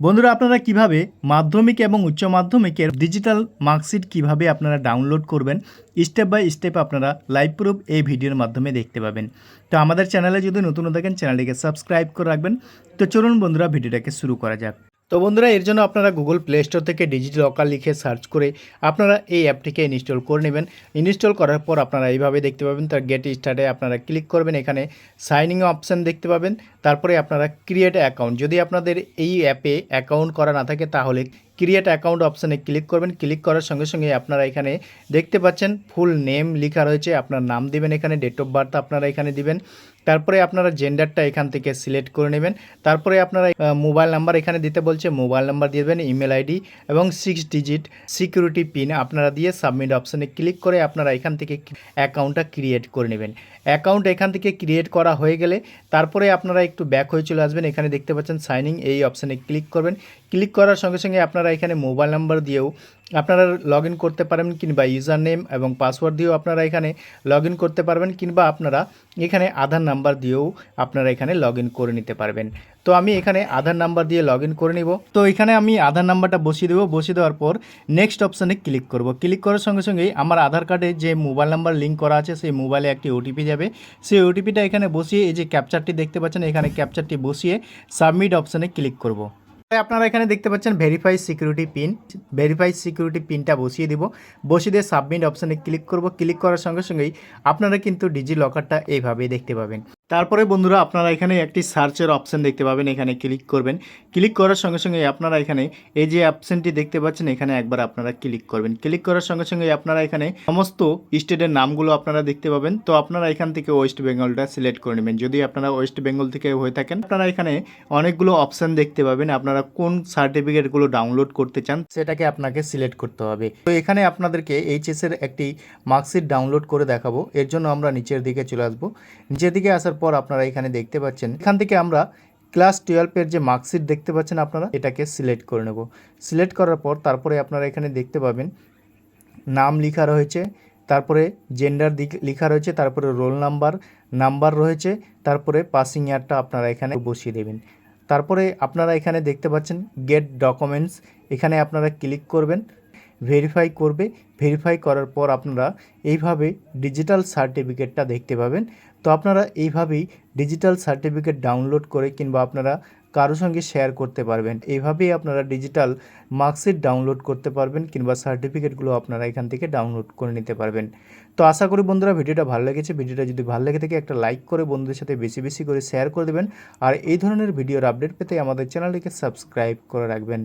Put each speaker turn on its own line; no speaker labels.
বন্ধুরা, আপনারা কীভাবে মাধ্যমিক এবং উচ্চ মাধ্যমিকের ডিজিটাল মার্কশিট কীভাবে আপনারা ডাউনলোড করবেন স্টেপ বাই স্টেপ আপনারা লাইভ প্রুফ এই ভিডিওর মাধ্যমে দেখতে পাবেন। তো আমাদের চ্যানেলে যদি নতুন থাকেন, চ্যানেলটিকে সাবস্ক্রাইব করে রাখবেন। তো চলুন বন্ধুরা, ভিডিওটাকে শুরু করা যাক। তো বন্ধুরা, এর জন্য আপনারা গুগল প্লে স্টোর থেকে ডিজিটাল লকার লিখে সার্চ করে আপনারা এই অ্যাপটিকে ইনস্টল করে নেবেন। ইনস্টল করার পর আপনারা এইভাবে দেখতে পাবেন, তার গেট স্টার্টে আপনারা ক্লিক করবেন। এখানে সাইনিং অপশান দেখতে পাবেন। তারপরে আপনারা ক্রিয়েট অ্যাকাউন্ট যদি আপনাদের এই অ্যাপে অ্যাকাউন্ট করা না থাকে, তাহলে ক্রিয়েট অ্যাকাউন্ট অপশানে ক্লিক করবেন। ক্লিক করার সঙ্গে সঙ্গে আপনারা এখানে দেখতে পাচ্ছেন ফুল নেম লেখা রয়েছে। আপনার নাম দিবেন এখানে ডেট অফ বার্থ আপনারা এখানে দিবেন। তারপরে আপনারা জেন্ডারটা এখান থেকে সিলেক্ট করে নেবেন। তারপরে আপনারা মোবাইল নাম্বার এখানে দিতে বলছে মোবাইল নাম্বার দিয়ে দেবেন ইমেল আইডি এবং সিক্স ডিজিট সিকিউরিটি পিন আপনারা দিয়ে সাবমিট অপশানে ক্লিক করে আপনারা এখান থেকে অ্যাকাউন্টটা ক্রিয়েট করে নেবেন। অ্যাকাউন্ট এখান থেকে ক্রিয়েট করা হয়ে গেলে তারপরে আপনারা একটু ব্যাক হয়ে চলে আসবেন। এখানে দেখতে পাচ্ছেন সাইনিং এই অপশানে ক্লিক করবেন। ক্লিক করার সঙ্গে সঙ্গে আপনারা এখানে মোবাইল নাম্বার দিয়েও আপনারা লগ করতে পারেন কিংবা ইউজার নেম এবং পাসওয়ার্ড দিয়েও আপনারা এখানে লগ করতে পারবেন কিংবা আপনারা এখানে আধার নাম্বার দিয়েও আপনারা এখানে লগ করে নিতে পারবেন। তো আমি এখানে আধার নাম্বার দিয়ে লগ করে নিব। তো এখানে আমি আধার নাম্বারটা বসিয়ে দেবো। বসিয়ে দেওয়ার পর নেক্সট অপশানে ক্লিক করব। ক্লিক করার সঙ্গে সঙ্গেই আমার আধার কার্ডে যে মোবাইল নাম্বার লিঙ্ক করা আছে, সেই মোবাইলে একটি ওটিপি যাবে। সেই ওটিপিটা এখানে বসিয়ে এই যে ক্যাপচারটি দেখতে পাচ্ছেন, এখানে ক্যাপচারটি বসিয়ে সাবমিট অপশানে ক্লিক করব। আপনারা এখানে দেখতে পাচ্ছেন verify security pin verify security পিনটা বসিয়ে দিব। বসিয়ে দিয়ে সাবমিট অপশানে ক্লিক করব। ক্লিক করার সঙ্গে সঙ্গেই আপনারা কিন্তু ডিজি লকারটা এইভাবেই দেখতে পাবেন। তারপরে বন্ধুরা আপনারা এখানে একটি সার্চের অপশান দেখতে পাবেন, এখানে ক্লিক করবেন। ক্লিক করার সঙ্গে সঙ্গে আপনারা এখানে এই যে অপশানটি দেখতে পাচ্ছেন, এখানে একবার আপনারা ক্লিক করবেন। ক্লিক করার সঙ্গে সঙ্গে আপনারা এখানে সমস্ত স্টেটের নামগুলো আপনারা দেখতে পাবেন। তো আপনারা এখান থেকে ওয়েস্ট বেঙ্গলটা সিলেক্ট করে নেবেন। যদি আপনারা ওয়েস্ট বেঙ্গল থেকে হয়ে থাকেন, আপনারা এখানে অনেকগুলো অপশান দেখতে পাবেন, আপনারা কোন সার্টিফিকেটগুলো ডাউনলোড করতে চান, সেটাকে আপনাকে সিলেক্ট করতে হবে। তো এখানে আপনাদেরকে এইচএসের একটি মার্কশিট ডাউনলোড করে দেখাবো। এর জন্য আমরা নিচের দিকে চলে আসব। নিচের দিকে আসার পর আপনারা এখানে দেখতে পাচ্ছেন, এখান থেকে আমরা ক্লাস টুয়েলভের যে মার্কশিট দেখতে পাচ্ছেন আপনারা, এটাকে সিলেক্ট করে নেব। সিলেক্ট করার পর তারপরে আপনারা এখানে দেখতে পাবেন, নাম লেখা রয়েছে, তারপরে জেন্ডার লেখা রয়েছে, তারপরে রোল নাম্বার নাম্বার রয়েছে, তারপরে পাসিং ইয়ারটা আপনারা এখানে বসিয়ে দেবেন। তারপরে আপনারা এখানে দেখতে পাচ্ছেন গেট ডকুমেন্টস এখানে আপনারা ক্লিক করবেন ভেরিফাই করবে। ভেরিফাই করার পর আপনারা এইভাবে ডিজিটাল সার্টিফিকেটটা দেখতে পাবেন। তো আপনারা এইভাবেই ডিজিটাল সার্টিফিকেট ডাউনলোড করে কিংবা আপনারা কারও সঙ্গে শেয়ার করতে পারবেন। এইভাবেই আপনারা ডিজিটাল মার্কশিট ডাউনলোড করতে পারবেন কিংবা সার্টিফিকেটগুলো আপনারা এখান থেকে ডাউনলোড করে নিতে পারবেন। তো আশা করি বন্ধুরা ভিডিওটা ভালো লেগেছে। ভিডিওটা যদি ভালো লেগে থাকে একটা লাইক করে বন্ধুদের সাথে বেশি বেশি করে শেয়ার করে দেবেন। আর এই ধরনের ভিডিওর আপডেট পেতে আমাদের চ্যানেলটিকে সাবস্ক্রাইব করে রাখবেন।